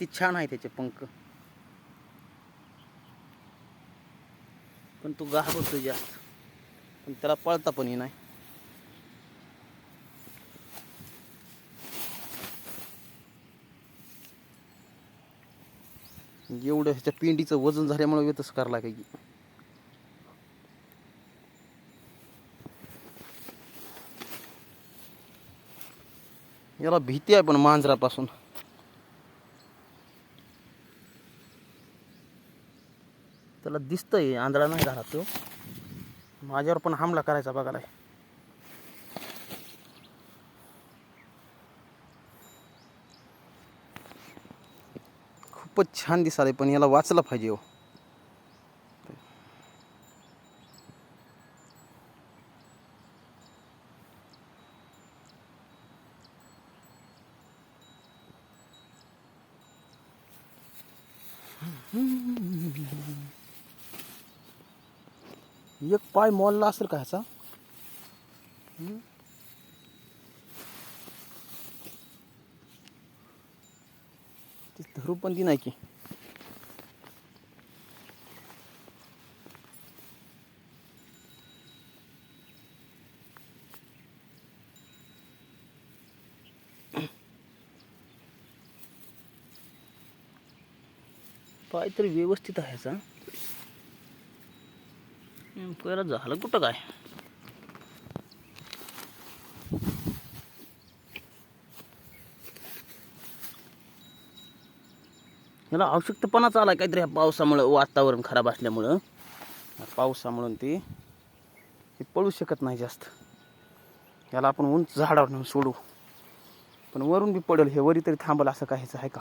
किती छान आहे त्याचे पंख. पण तो घाबरतो जास्त पण त्याला पळता पण नाही. एवढं ह्याच्या पिंडीचं वजन झाल्यामुळे येतच करायला काही याला भीती आहे पण मांजरापासून. त्याला दिसतंय आंधळा नाही झाला तो. माझ्यावर पण हमला करायचा बघायला खूपच छान दिसाले पण याला वाचलं पाहिजे हो. एक पाय मॉलला असेल का ह्याचा? हम्म? धरू पण ती नाही की. पाय तरी व्यवस्थित आहे ह्याचा. पहिला झालं कुठं काय? याला आवश्यकतापणाच आला काहीतरी ह्या पावसामुळं वातावरण खराब असल्यामुळं. पावसामुळं ते हे पळू शकत नाही जास्त. याला आपण उंच झाडावर नेऊन सोडू. पण वरून बी पडेल हे वरी तरी थांबल असं काहीच आहे का?